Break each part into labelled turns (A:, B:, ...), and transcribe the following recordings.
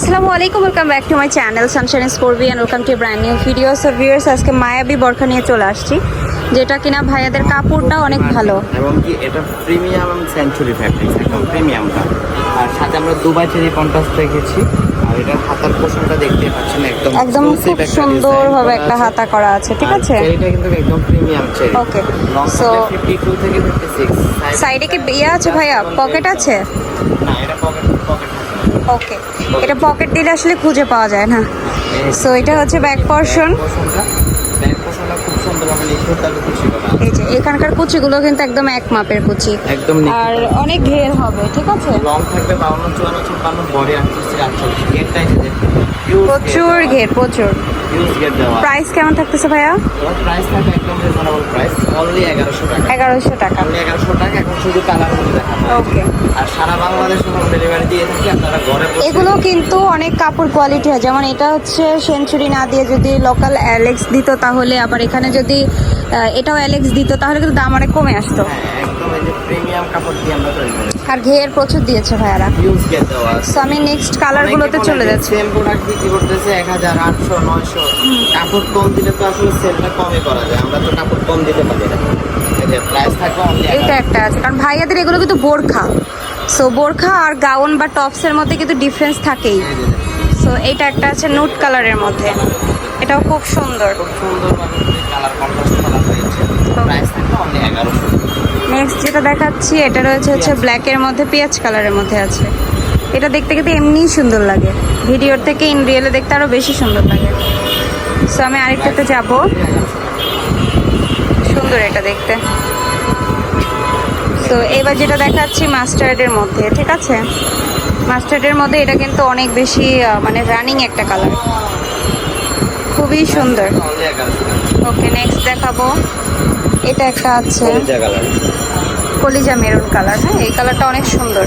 A: আসসালামু আলাইকুম welcome back to my channel Sunshine Scorby and welcome to brand new video so viewers আজকে মায়াবী বরখা নিয়ে চলে আসছি যেটা কিনা ভাইয়াদের কাপড়টা অনেক ভালো।
B: এবং কি এটা প্রিমিয়াম সেঞ্চুরি ফ্যাব্রিক্স একদম প্রিমিয়ামটা আর সাথে আমরা দুবাই চেরি কন্ট্রাস্ট রেখেছি আর এটার হাতার পোষণটা দেখতে পাচ্ছেন একদম
A: একদম খুব সুন্দরভাবে একটা হাতা করা আছে ঠিক আছে?
B: চেরিটা কিন্তু একদম premium cherry.
A: So-
B: fifty two থেকে ফিফটি সিক্স
A: সাইডে কি ইয়ে আছে ভাইয়া? পকেট আছে?
B: না এটা
A: ওকে এটা পকেট দিলে আসলে খুঁজে পাওয়া যায় না। সো এটা হচ্ছে ব্যাক পোর্শন। এই যে এখানকার কুচিগুলো কিন্তু একদম এক মাপের কুচি।
B: একদম
A: আর অনেক ঘের হবে ঠিক আছে?
B: লং থাকবে বাউন্ন চুয়ান্ন ছাপ্পান্ন বডি আটত্রিশ আটচল্লিশ
A: প্রচুর ঘের প্রচুর। প্রাইস কেমন থাকতেছে ভাইয়া?
B: প্রাইস থাকে একদম রিজনেবল প্রাইস অনলি এগারোশো টাকা।
A: এগারোশো টাকা।
B: অনলি এগারোশো টাকা এখন শুধু কালার
A: ওকে
B: আর সারা বাংলাদেশে হোম ডেলিভারি দিয়ে থাকি আপনারা ঘরে
A: এগুলো কিন্তু অনেক কাপড় কোয়ালিটি হয়। যেমন এটা হচ্ছে সেঞ্চুরি না দিয়ে যদি লোকাল অ্যালেক্স দিত তাহলে আবার এখানে যদি এটাও অ্যালেক্স দিত তাহলে কিন্তু দাম অনেক কমে আসতো।
B: হ্যাঁ যে প্রিমিয়াম কাপড় দিয়ে আমরা তৈরি করি
A: আর ঘের প্রচুর দিয়েছে ভাইয়ারা।
B: ইউজ গেট দেওয়া
A: সো আমি নেক্সট কালারগুলোতে চলে যাচ্ছি।
B: সেম প্রোডাক্ট বিক্রি করতেছে এক হাজার আটশো নয়শো। কাপড় কম দিলে তো আসলে সেলটা কমই করা যায়। আমরা তো কাপড় কম দিতে পারি না।
A: এইটা একটা আছে। কারণ ভাইয়াদের এগুলো কিন্তু বোরখা। সো বোরখা আর গাউন বা টপসের মধ্যে কিন্তু ডিফারেন্স থাকেই। সো এইটা একটা আছে নুট কালারের মধ্যে। এটাও খুব সুন্দর।
B: খুব সুন্দরভাবে কালার কন্ট্রাস্ট করা হয়েছে। প্রাইস থাকবে অনলি
A: নেক্সট যেটা দেখাচ্ছি, এটা রয়েছে হচ্ছে ব্ল্যাকের মধ্যে, পেঁয়াজ কালারের মধ্যে আছে। এটা দেখতে কিন্তু এমনিই সুন্দর লাগে। ভিডিওর থেকে ইন রিয়েলে দেখতে আরও বেশি সুন্দর লাগে। সো আমি আরেকটাতে যাব। সুন্দর এটা দেখতে। তো এবার যেটা দেখাচ্ছি মাস্টার্ডের মধ্যে, ঠিক আছে? মাস্টার্ডের মধ্যে এটা কিন্তু অনেক বেশি মানে রানিং একটা কালার খুবই সুন্দর। ওকে নেক্সট দেখাবো। এটা একটা আছে। কলিজা মেরুন কালার হ্যাঁ? এই কালারটা অনেক সুন্দর।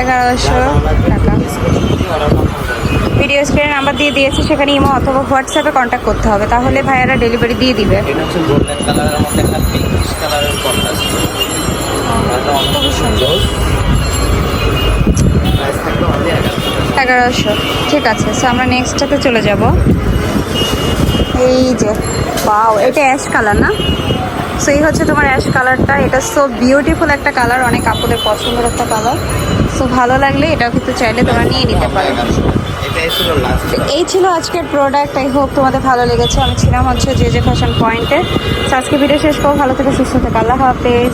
B: এগারোশো।
A: টাকা। ভিডিও স্ক্রিনে নাম্বার দিয়ে দিয়েছি সেখানে ইমো অথবা হোয়াটসঅ্যাপে কন্ট্যাক্ট করতে হবে। তাহলে ভাইয়ারা ডেলিভারি দিয়ে দিবে।
B: এগারোশো
A: ঠিক আছে সো আমরা নেক্সটটাতে চলে যাব। এই যে বাও এটা অ্যাশ কালার না? সো এই হচ্ছে তোমার অ্যাশ কালারটা এটা সো বিউটিফুল একটা কালার অনেক আপুদের পছন্দের একটা কালার সো ভালো লাগলে এটাও কিন্তু চাইলে তোমরা নিয়ে নিতে পারো। এই ছিল আজকের প্রোডাক্ট আই হোপ তোমাদের ভালো লেগেছে। আমি ছিলাম হচ্ছে যে যে ফ্যাশন পয়েন্টে আজকে ভিডিও শেষ করব। ভালো থেকে, সুস্থ থেকে। আল্লাহ হাফেজ।